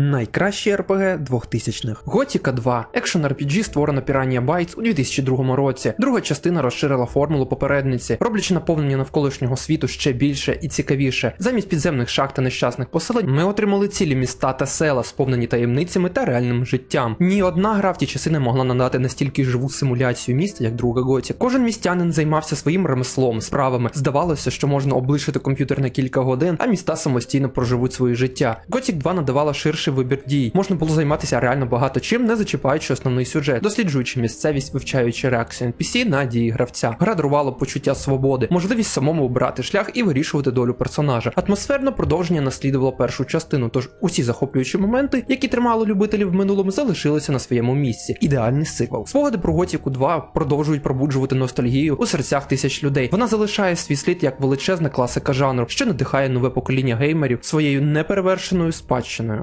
Найкращий РПГ 2000-х. Готіка 2. Екшен RPG створено Piranha Bytes у 2002 році. Друга частина розширила формулу попередниці, роблячи наповнення навколишнього світу ще більше і цікавіше. Замість підземних шахт та нещасних поселень ми отримали цілі міста та села, сповнені таємницями та реальним життям. Ні одна гра в ті часи не могла надати настільки живу симуляцію міста, як друга Готі. Кожен містянин займався своїм ремеслом, справами. Здавалося, що можна облишити комп'ютер на кілька годин, а міста самостійно проживуть своє життя. Gothic 2 надавала ширший вибір дій. Можна було займатися реально багато чим, не зачіпаючи основний сюжет, досліджуючи місцевість, вивчаючи реакцію NPC на дії гравця. Гра дарувала почуття свободи, можливість самому обрати шлях і вирішувати долю персонажа. Атмосферне продовження наслідувало першу частину, тож усі захоплюючі моменти, які тримали любителів в минулому, залишилися на своєму місці. Ідеальний сиквел. Спогади про Готіку 2 продовжують пробуджувати ностальгію у серцях тисяч людей. Вона залишає свій слід як величезна класика жанру, що надихає нове покоління геймерів своєю неперевершеною спадщиною.